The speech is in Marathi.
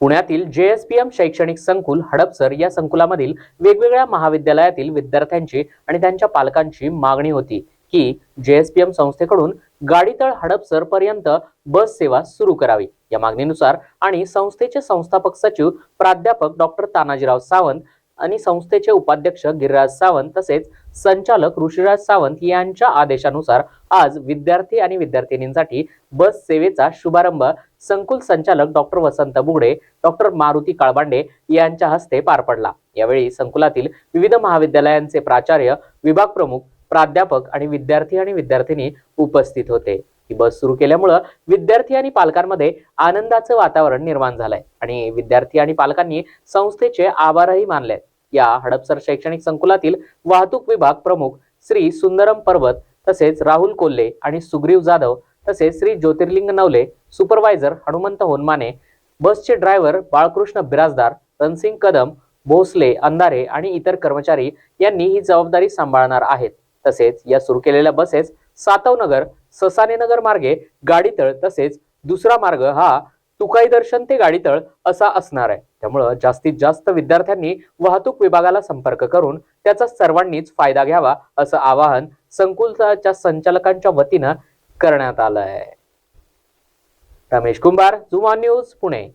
पुण्यातील जेएसपीएम शैक्षणिक संकुल हडपसर या संकुलामधील वेगवेगळ्या महाविद्यालयातील विद्यार्थ्यांची आणि त्यांच्या पालकांची मागणी होती की जेएसपीएम संस्थेकडून गाडीतळ हडपसर पर्यंत बस सेवा सुरू करावी. या मागणीनुसार आणि संस्थेचे संस्थापक सचिव प्राध्यापक डॉक्टर तानाजीराव सावंत आणि संस्थेचे उपाध्यक्ष गिरिराज सावंत तसेच संचालक ऋषिराज सावंत यांच्या आदेशानुसार आज विद्यार्थी आणि विद्यार्थिनींसाठी बस सेवेचा शुभारंभ संकुल संचालक डॉक्टर वसंत बुगडे डॉक्टर मारुती काळबांडे यांच्या हस्ते पार पडला. यावेळी संकुलातील विविध महाविद्यालयांचे प्राचार्य विभाग प्रमुख प्राध्यापक आणि विद्यार्थी आणि विद्यार्थिनी उपस्थित होते. ही बस सुरू केल्यामुळं विद्यार्थी आणि पालकांमध्ये आनंदाचं वातावरण निर्माण झालंय आणि विद्यार्थी आणि पालकांनी संस्थेचे आभारही मानले या हडपसर शैक्षणिक संकुलातील वाहतूक विभाग प्रमुख श्री सुंदरम पर्वत तसेच राहुल कोल्हे आणि सुग्रीव जाधव तसेच श्री ज्योतिर्लिंग नवले सुपरवायझर हनुमंत होनमाने बसचे ड्रायव्हर बाळकृष्ण बिराजदार रणसिंग कदम भोसले अंधारे आणि इतर कर्मचारी यांनी ही जबाबदारी सांभाळणार आहेत. तसेच या सुरू केलेल्या बसेस सातवनगर ससानेनगर मार्गे गाडीतळ तसेच दुसरा मार्ग हा तुकाई दर्शन ते गाडीतळ असा असणार आहे. त्यामुळं जास्तीत जास्त विद्यार्थ्यांनी वाहतूक विभागाला संपर्क करून त्याचा सर्वांनीच फायदा घ्यावा असं आवाहन संकुलच्या संचालकांच्या वतीनं करण्यात आलं आहे रमेश कुंभार जुमा न्यूज पुणे.